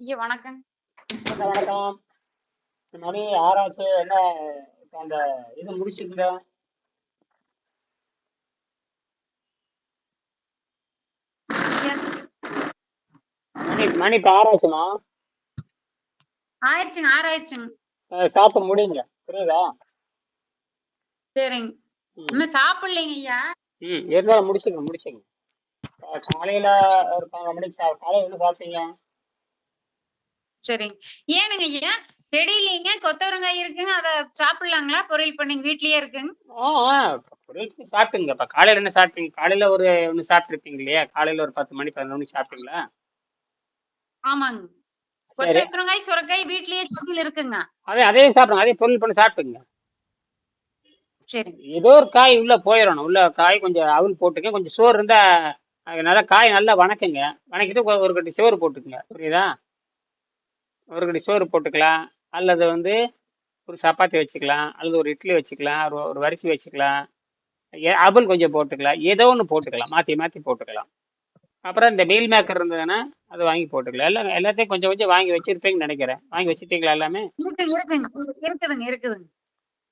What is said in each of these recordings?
ஐயா வணக்கம். வணக்கம், வணக்கம். மணி ஆறாச்சு. என்ன அந்த இது முடிச்சுட்டுங்க. ஐயா. மணி மணி இப்ப ஆறாச்சுமா. ஆயிருச்சுங்க, ஆறாயிருச்சுங்க. அ சாப்பிட்டு முடியுங்க. புரியுதா? சரிங்க. இன்னும் சாப்பிடலைங்க ஐயா. ம். இருந்தாலும் முடிச்சுங்க, முடிச்சுங்க. காலையில ஒரு 12 மணிக்கு காலையில என்ன சாப்பிட்டீங்க? சரிங்க. ஏனுங்க ஐயா? செடியிலங்க கொத்தவரங்காய் இருக்குங்க. அத சாப்பிடலாங்களா? பொரியல் பண்ணீங்க வீட்லயே இருக்குங்க. பொரியல் சாப்பிட்டுங்க. இப்ப காலையில என்ன சாப்பிட்டீங்க? காலையில ஒரு ஒண்ணு சாப்பிட்டுருப்பீங்க இல்லையா? காலையில ஒரு 10 மணி 11 மணிக்கு சாப்பிட்டீங்களா? ஆமாங்க. சரி. கொத்தவரங்காய், சுரைக்காய் வீட்லயே செடியில இருக்குங்க. அதே அதையும் சாப்பிடுங்க. அதையும் பொரியல் பண்ணி சாப்பிட்டுங்க. சரிங்க. ஏதோ ஒரு காய் உள்ள போயிரணும். உள்ள காய் கொஞ்சம் அவுல் போட்டுக்க. கொஞ்சம் சோறு இருந்தா அது நல்லா காய் நல்லா வணக்குங்க. வணக்கிட்டு ஒரு கட்டி சோறு போட்டுக்கங்க. புரியுதா? ஒரு கட்டி சோறு போட்டுக்கலாம். அல்லது வந்து ஒரு சப்பாத்தி வச்சுக்கலாம். அல்லது ஒரு இட்லி வச்சுக்கலாம். ஒரு ஒரு அரிசி வச்சுக்கலாம். அவல் கொஞ்சம் போட்டுக்கலாம். ஏதோ ஒண்ணு போட்டுக்கலாம். மாத்தி மாத்தி போட்டுக்கலாம். அப்புறம் இந்த மீல் மேக்கர் இருந்ததுன்னா, அத வாங்கி போட்டுக்கலாம். எல்லாம் எல்லாத்தையும் கொஞ்சம் கொஞ்சம் வாங்கி வச்சிருப்பீங்கன்னு நெனைக்கிறேன். வாங்கி வச்சுட்டீங்களா எல்லாமே? இருக்குதுங்க, இருக்குதுங்க.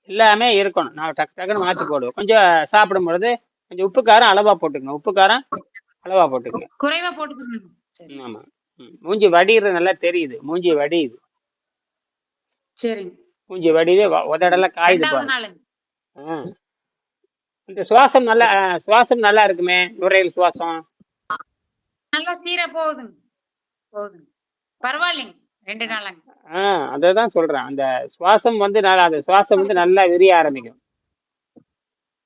எல்லாமே இருக்கணும். நான் டக்கு டக்குன்னு மாத்தி போடுவேன். கொஞ்சம் சாப்பிடும்பொழுது கொஞ்சம் உப்பு காரம் அளவா போட்டுக்கங்க. உப்பு காரம் அளவா போட்டுக்கங்க. குறைவா போட்டுக்கணுங்க. சரி. ம். மூஞ்சி வடியிறது நல்லா தெரியுது. மூஞ்சி வடியுது. சரிங்க. மூஞ்சி வடியுது. வ உதடெல்லாம் காயுது 2வது பாருங்க. நாளுங்க. ஆ. இந்த சுவாசம் நல்லா சுவாசம் நல்லா இருக்குமே! நுரையீரல் சுவாசம். நல்லா சீரா போகுதுங்க. போகுதுங்க. பரவாயில்லைங்க. 2 நாளாங்க. ஆ அததான் சொல்றேன். அந்த சுவாசம் வந்து நல்லா அந்த சுவாசம் வந்து நல்லா விரிய ஆரம்பிக்கும்.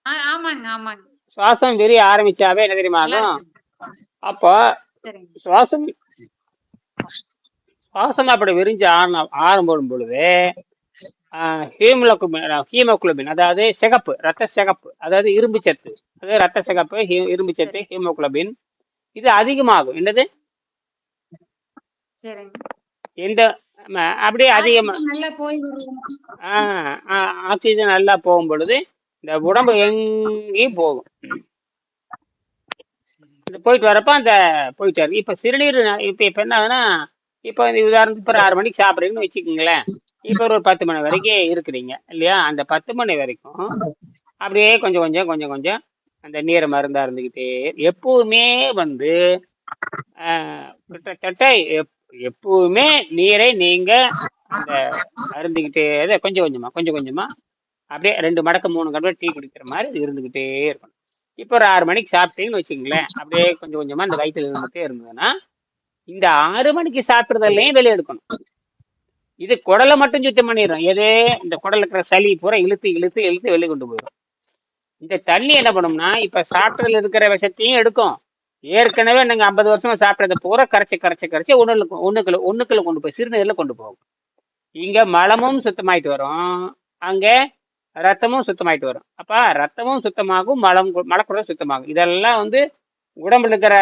ஆ ஆமாங்க, ஆமாங்க. சுவாசம் விரிய ஆரம்பிச்சாவே என்ன தெரியுமா நல்லா ஆகும்? இருக்குங்க. அப்போ சரிங்க. சுவாசம் சுவாசம் அப்படி விரிஞ்சு ஆன ஆரம்பம் பொழுது ஹீமோகுளோபின் ஹீமோகுளோபின் அதாவது சிகப்பு, ரத்த சிகப்பு. அதாவது இரும்பு சத்து. அதாவது ரத்த சிகப்பு, இரும்பு சத்து. ஹீமோகுளோபின் இது அதிகமாகும். என்னது? ம அப்படியே அதிகமா ஆக்ஸிஜன் நல்லா நல்லா போகும்பொழுது, இந்த உடம்பு எங்கேயும் போகும். ம். போயிட்டு வரப்ப அந்த போயிட்டாரு. இப்போ சிறுநீர் இப்போ இப்போ என்ன ஆகுதுன்னா, இப்போ இந்த உதாரணத்துக்கு ஒரு ஆறு மணிக்கு சாப்பிட்றீங்கன்னு வச்சுக்கோங்களேன் இப்போ ஒரு 10 மணி வரைக்கும் இருக்கிறீங்க. இல்லையா? அந்த 10 மணி வரைக்கும் அப்படியே கொஞ்சம் கொஞ்சம் கொஞ்சம் கொஞ்சம் அந்த நீரை மருந்தா இருந்துக்கிட்டே எப்பவுமே வந்து கிட்டத்தட்ட எப் எப்பவுமே நீரை நீங்க அந்த அருந்துக்கிட்டே கொஞ்சம் கொஞ்சமா, கொஞ்சம் கொஞ்சமா அப்படியே ரெண்டு மடக்கு மூணு கடவுள் டீ குடிக்கிற மாதிரி இருந்துக்கிட்டே இருக்கணும். இப்போ ஒரு ஆறு மணிக்கு சாப்பிட்டீங்கன்னு வச்சுங்களேன் அப்படியே கொஞ்சம் கொஞ்சமா அந்த வயித்துல இருந்துகிட்டே இருந்ததுன்னா, இந்த ஆறு மணிக்கு சாப்பிடுறதுலயும் வெளியே எடுக்கணும். இது குடல மட்டும் சுத்தம் பண்ணிரும். எது? இந்த குடல் இருக்கிற சளி பூரா இழுத்து இழுத்து இழுத்து வெளியே கொண்டு போயிடும் இந்த தண்ணி என்ன பண்ணும்னா, இப்ப சாப்பிட்றதுல இருக்கிற விஷத்தையும் எடுக்கும். ஏற்கனவே நாங்கள் ஐம்பது வருஷமா சாப்பிட்டத பூரா கரைச்சி கரைச்சி கரைச்சி ஒன்றுல ஒன்றுக்குள்ள ஒன்றுக்குள்ள கொண்டு போய் சிறுநீரில் கொண்டு போகும். இங்க மலமும் சுத்தமாயிட்டு வரும். அங்க ரத்தமும் சுத்தமாயிட்டு வரும். அப்ப ரத்தமும் சுத்தமாகும், மலம் மலக்குடல் சுத்தமாகும். இதெல்லாம் வந்து உடம்புல இருக்கிற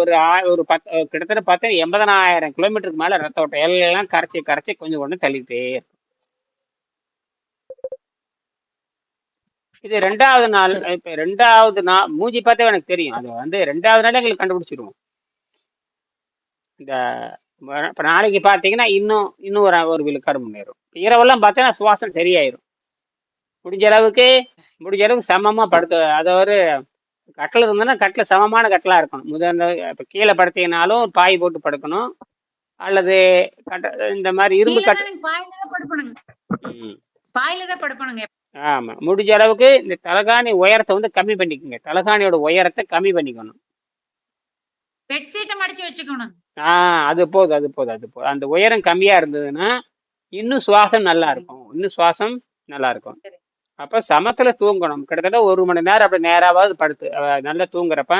ஒரு ஒரு பத் கிட்டத்தட்ட பார்த்தா 80,000 கிலோமீட்டருக்கு மேல ரத்த ஓட்டம் எல்லாம் கரைச்சு கரைச்சு கொஞ்சம் கொஞ்சம் தள்ளிக்கிட்டே இருக்கும். இது 2வது நாள். இப்ப 2வது நா மூஞ்சி பார்த்தாவே எனக்கு தெரியும். அது வந்து 2வது நாளே எங்களுக்கு கண்டுபிடிச்சிருவோம். இந்த இப்ப நாளைக்கு பார்த்தீங்கன்னா, இன்னும் இன்னும் ஒரு ஒரு விழுக்காடு முன்னேறும். இரவெல்லாம் பார்த்தா சுவாசம் சரியாயிரும். முடிஞ்ச அளவுக்கு முடிஞ்ச அளவுக்கு சமமா படுத்து அதாவது கட்டில் இருந்ததுன்னா, கட்டில சமமான கட்டிலா இருக்கணும். முதல்ல இப்ப கீழ படுத்தீங்கனாலும் பாய் போட்டு படுக்கணும். அல்லது கட்ட இந்த மாரி இரும்பு கட்டு. ஆமா. முடிஞ்ச அளவுக்கு இந்த தலகாணி உயரத்த வந்து கம்மி பண்ணிக்கங்க. தலகாணியோட உயரத்த கம்மி பண்ணிக்கணும். பெட்ஷீட்ட மடிச்சு வச்சுக்கணுங்க. ஆ அது போதும், அது போதும், அது போதும். அந்த உயரம் கம்மியா இருந்ததுன்னா, இன்னும் சுவாசம் நல்லா. இருக்கும். இன்னும் சுவாசம் நல்லா இருக்கும். அப்போ சமத்தில் தூங்கணும். கிட்டத்தட்ட ஒரு மணி நேரம் அப்படி நேராவாவது படுத்து நல்லா தூங்குறப்ப,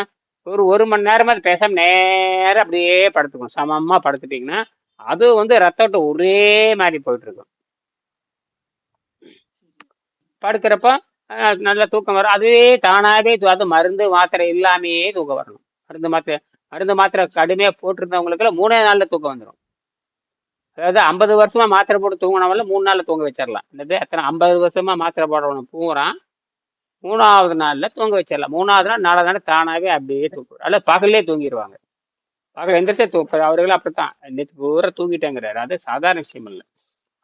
ஒரு ஒரு மணி நேரமாவது பேசாமல் நேரம் அப்படியே படுத்துக்கும் சமமாக படுத்துட்டிங்கன்னா அது வந்து ரத்த ஓட்டம் ஒரே மாதிரி போயிட்டுருக்கும் படுக்கிறப்ப நல்லா தூக்கம் வரும். அதுவே தானாகவே அது மருந்து, மாத்திரை இல்லாமயே தூக்கம் வரணும். மருந்து, மாத்திரை மருந்து, மாத்திரை கடுமையாக போட்டிருந்தவங்களுக்கெல்லாம் மூணே நாளில் தூக்கம் வந்துடும் அதாவது 50 வருஷமா மாத்திரை போட்டு தூங்குனவங்கள 3 நாள்ல தூங்க வச்சிடலாம் என்னது? எத்தனை? ஐம்பது வருஷமா மாத்திரை போடுறவன பூராம் 3வது நாள்ல தூங்க வச்சிடலாம் மூணாவது நாள், நாலாவது நாள் தானாவே அப்படியே தூக்கம். அல்ல பகல்லே தூங்கிடுவாங்க பகல் எந்திரிச்சே தூ அவர்கள் அப்படித்தான். நேற்று பூரா தூங்கிட்டேங்கிறாரு. அது சாதாரண விஷயம் இல்லை.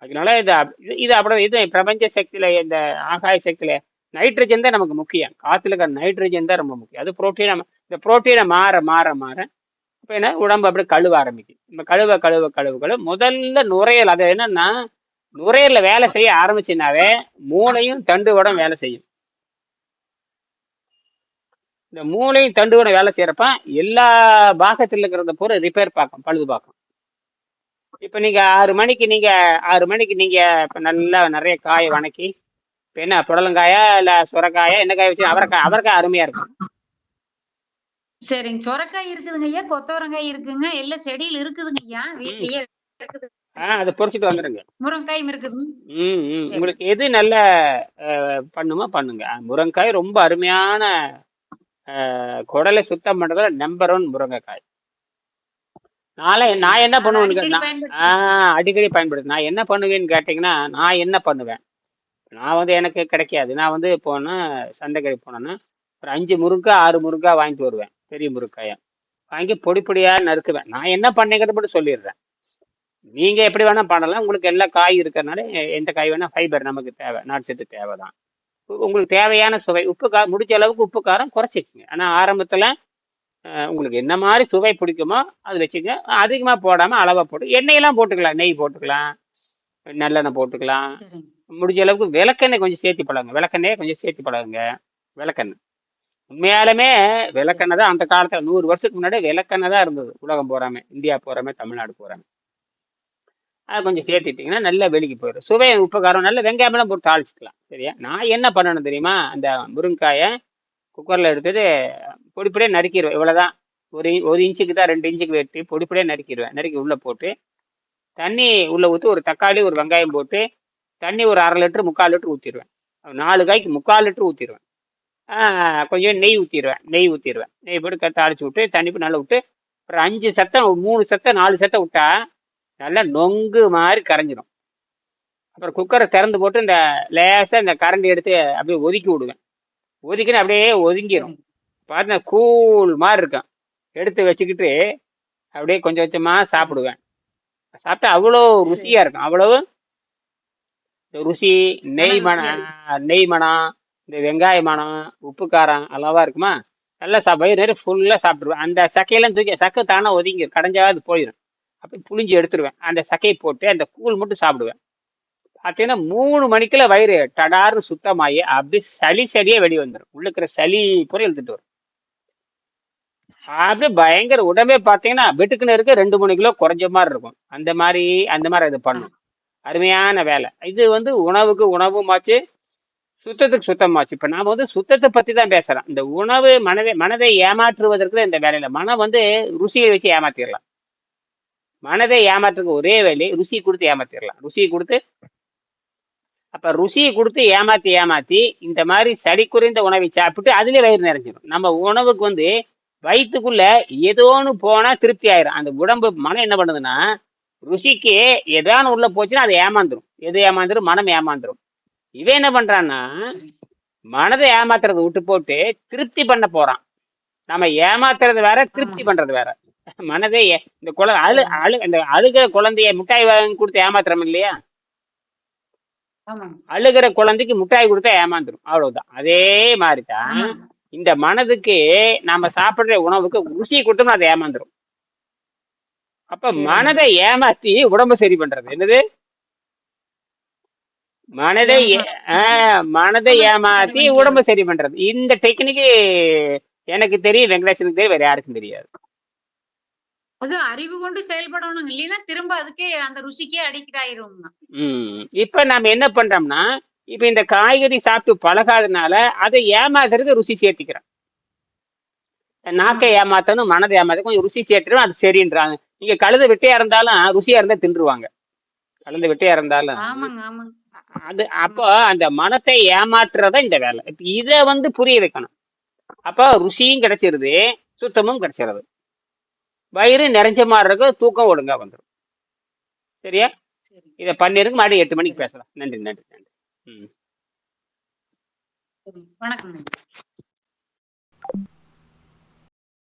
அதனால இது இது இது அப்படி இது பிரபஞ்ச சக்தியில இந்த ஆகாய சக்தியில நைட்ரஜன் தான் நமக்கு முக்கியம். காத்துல இருக்கிற நைட்ரஜன் தான் ரொம்ப முக்கியம். அது புரோட்டீனை இந்த புரோட்டீனை மாற மாற மாற இப்போ என்ன? உடம்பு அப்படியே கழுவ ஆரம்பிக்கும் இந்த கழுவ கழுவ கழுவ கழுவ முதல்ல நுரையல் அது என்னன்னா நுரையீரல வேலை செய்ய ஆரம்பிச்சுனாவே மூளையும் தண்டுவடம் வேலை செய்யும். இந்த மூளையும் தண்டுவடம் வேலை செய்யறப்ப எல்லா பாகத்தில் இருக்கிறத பூரா ரிப்பேர் பார்க்கும் பழுது பார்க்கும். இப்போ நீங்க ஆறு மணிக்கு நீங்க ஆறு மணிக்கு நீங்க இப்போ நல்லா நிறைய காயை வணக்கி இப்போ என்ன புடலங்காயா இல்ல சுரக்காயா என்ன காய் வச்சு அவரைக்காய் அவரைக்காய் அருமையா இருக்கும். சரிங்க. சொரக்காய் இருக்குதுங்க ஐயா. கொத்தவரங்காய் இருக்குங்க. எல்லாம் செடியில் இருக்குதுங்க ஐயா. வீட்லயே இருக்குது. ஆ அதை பொறிச்சிட்டு வந்துடுங்க. முருங்கைக்காயும் இருக்குதுங்க ம் ம். சரி. உங்களுக்கு எது நல்ல அஹ், பண்ணுமோ பண்ணுங்க. அஹ், முருங்கைக்காய் ரொம்ப அருமையான அஹ், குடலை சுத்தம் பண்றதுல நம்பர் ஒன் முருங்கைக்காய். நாளை நான் என்ன அதை பண்ணுவேன்னு அடிக்கடி நான் பயன்படுத்தி ஆஹ் அடிக்கடி பயன்படுத்து. நான் என்ன பண்ணுவேன்னு கேட்டிங்கன்னா நான் என்ன பண்ணுவேன்? நான் வந்து எனக்கு கிடைக்காது. நான் வந்து போனா சந்தைக்கடை போனேன்னா ஒரு அஞ்சு முருங்கை ஆறு முருங்கை வாங்கிட்டு வருவேன். பெரிய முருங்காயை வாங்கி பொடி பொடியா நறுக்குவேன். நான் என்ன பண்ணேங்கிறத மட்டும் சொல்லிடுறேன். நீங்க எப்படி வேணா பண்ணலாம். உங்களுக்கு எல்லா காய் இருக்கிறதுனால எந்த காய் வேணா ஃபைபர் நமக்கு தேவை. நார்ச்சத்து தேவை தான் உங்களுக்கு தேவையான சுவை உப்பு கா முடிஞ்ச அளவுக்கு உப்பு காரம் குறைச்சிக்கங்க. ஆனா ஆரம்பத்துல உங்களுக்கு என்ன மாதிரி சுவை பிடிக்குமோ அது வச்சுக்கங்க. அதிகமா போடாம அளவா போட்டு எண்ணெயெல்லாம் போட்டுக்கலாம். நெய் போட்டுக்கலாம். நல்லெண்ணெய் போட்டுக்கலாம். முடிஞ்ச அளவுக்கு விளக்கெண்ணெய் கொஞ்சம் சேர்த்து பழகுங்க விளக்கெண்ணெய் கொஞ்சம் சேர்த்து பழகுங்க விளக்கெண்ணெய். உண்மையாலுமே விளக்கெண்ணெய் தான் அந்த காலத்துல நூறு வருஷத்துக்கு முன்னாடி விளக்கெண்ணெய் தான் இருந்தது. உலகம் போறாம இந்தியா போறாம தமிழ்நாடு போறாம. அதை கொஞ்சம் சேர்த்துட்டிங்கன்னா நல்லா வெளிக்கு போயிடும். சுவை உப்பு காரம் நல்ல வெங்காயமெல்லாம் போட்டு தாளிச்சுக்கலாம். சரியா? நான் என்ன பண்ணணும் தெரியுமா? அந்த முருங்காயை குக்கரில் எடுத்துட்டு பொடிப்படியே நறுக்கிடுவேன். இவ்வளோதான் ஒரு ஒரு இன்ச்சுக்கு தான் ரெண்டு இன்ச்சுக்கு வெட்டி பொடிப்படியே நறுக்கிடுவேன். நறுக்கி உள்ளே போட்டு தண்ணி உள்ளே ஊற்றி ஒரு தக்காளி ஒரு வெங்காயம் போட்டு தண்ணி ஒரு அரை லிட்டரு முக்கால் லிட்டரு ஊற்றிடுவேன் நாலு காய்க்கு முக்கால் லிட்டரு ஊற்றிடுவேன் கொஞ்சம் நெய் ஊற்றிடுவேன் நெய் ஊற்றிடுவேன் நெய் போட்டு தாளிச்சு விட்டு தண்ணி போட்டு நல்லா விட்டு ஒரு அஞ்சு சத்தம் மூணு சத்தம் நாலு சத்தம் விட்டா நல்லா நொங்கு மாதிரி கரைஞ்சிடும் அப்புறம் குக்கரை திறந்து போட்டு இந்த லேசாக இந்த கரண்டி எடுத்து அப்படியே ஒதுக்கி விடுவேன். ஒதுக்கின்னு அப்படியே ஒதுங்கிடும் பார்த்தா கூழ் மாதிரி இருக்கும். எடுத்து வச்சுக்கிட்டு அப்படியே கொஞ்சம் கொஞ்சமாக சாப்பிடுவேன். சாப்பிட்டா அவ்வளோ ருசியாக இருக்கும். அவ்வளவு இந்த ருசி நெய் இருக்கு நெய் மணம் இந்த வெங்காய மனம் உப்பு காரம் அளவாக இருக்குமா? நல்லா சா வயிறு ஃபுல்லாக சாப்பிட்ருவேன் அந்த சக்கையெல்லாம் தூக்கி சக்கை தானே ஒதுங்கி கடைஞ்சாவது போயிடும் அப்படி புளிஞ்சு எடுத்துருவேன். அந்த சக்கையை போட்டு அந்த கூழ் மட்டும் சாப்பிடுவேன். பார்த்தீங்கன்னா மூணு மணிக்குள்ள வயிறு டடார்னு சுத்தமாகி அப்படி சளி சளியே வெளியே வந்துடும் உள்ளுக்கிற சளி பூரா எழுத்துட்டு வரும். அப்படியே பயங்கர உடம்பே பார்த்தீங்கன்னா வெட்டுக்குன்னு இருக்க ரெண்டு மூணு கிலோ குறைஞ்ச மாதிரி இருக்கும். அந்த மாதிரி அந்த மாதிரி இது பண்ணும். அருமையான வேலை. இது வந்து உணவுக்கு உணவுமாச்சு சுத்தத்துக்கு சுத்தமாச்சு. இப்ப நாம் வந்து சுத்தத்தை பத்தி தான் பேசுகிறோம் இந்த உணவு மனதை மனதை ஏமாற்றுவதற்கு தான் இந்த வேலையில. மனம் வந்து ருசியை வச்சு ஏமாத்திடலாம் மனதை ஏமாற்றுறதுக்கு ஒரே வேலை ருசி கொடுத்து ஏமாத்திடலாம் ருசி கொடுத்து அப்ப ருசியை கொடுத்து ஏமாத்தி ஏமாத்தி இந்த மாதிரி சளி குறைந்த உணவை சாப்பிட்டு அதுலயே வயிறு நிறைஞ்சிடும் நம்ம உணவுக்கு வந்து வயிற்றுக்குள்ள ஏதோன்னு போனா திருப்தி ஆயிரும். அந்த உடம்பு மனம் என்ன பண்ணுதுன்னா ருசிக்கு எதான உள்ள போச்சுன்னா அது ஏமாந்துரும். எது ஏமாந்துடும் மனம் ஏமாந்துடும் இவன் என்ன பண்றான்னா மனதை ஏமாத்துறதை விட்டு போட்டு திருப்தி பண்ண போறான். நம்ம ஏமாத்துறது வேற திருப்தி பண்றது வேற. மனதை இந்த குழந்தை அழு அழு இந்த அழுகிற குழந்தைய முட்டாய் வாங்கி கொடுத்து ஏமாத்துறோம் இல்லையா? அழுகிற குழந்தைக்கு முட்டாய் கொடுத்தா ஏமாந்துரும். அவ்வளவுதான். அதே மாதிரி தான் ஆமாங்க. இந்த மனதுக்கு நாம சாப்பிடுற உணவுக்கு ருசி கொடுத்தோம்னா அது ஏமாந்துரும். அப்ப மனதை ஏமாத்தி உடம்ப சரி பண்றது. என்னது? மனதை மனதை ஏமாத்தி உடம்ப சரி பண்றது. இந்த டெக்னிக்கு எனக்கு தெரியும் வெங்கடேசனுக்கு தெரியும் வேற யாருக்கும் தெரியாது. அது அறிவு கொண்டு செயல்படணும் இல்லைன்னா திரும்ப அதுக்கே அந்த ருசிக்கே அடிக்ட் ஆயிருங்க ம். இப்ப நாம என்ன பண்றோம்னா இப்ப இந்த காய்கறி சாப்பிட்டு பழகாதனால அதை ஏமாத்துறது ருசி சேர்த்திக்கிறோம். நாக்கை ஏமாத்தணும் மனதை ஏமாத்த கொஞ்சம் ருசி சேர்த்துடும் அது சரின்றாங்க. நீங்க கழுத வெட்டையா இருந்தாலும் ருசியா இருந்தா தின்றுவாங்க. கழுத வெட்டையா இருந்தாலும். அது அப்போ அந்த மனத்தை ஏமாற்றுறதா இந்த வேலை. இதை வந்து புரிய வைக்கணும். அப்போ ருசியும் கிடைச்சிருது சுத்தமும் கிடைச்சிருது. வயிறு நிறைஞ்ச மாதிரி இருக்கும் தூக்கம் ஒழுங்கா வந்துடும் சரியா? சரி இதை பண்ணிருக்கு மறுபடியும் எட்டு மணிக்கு பேசலாம். நன்றி நன்றி நன்றி. ம். சரி வணக்கங்க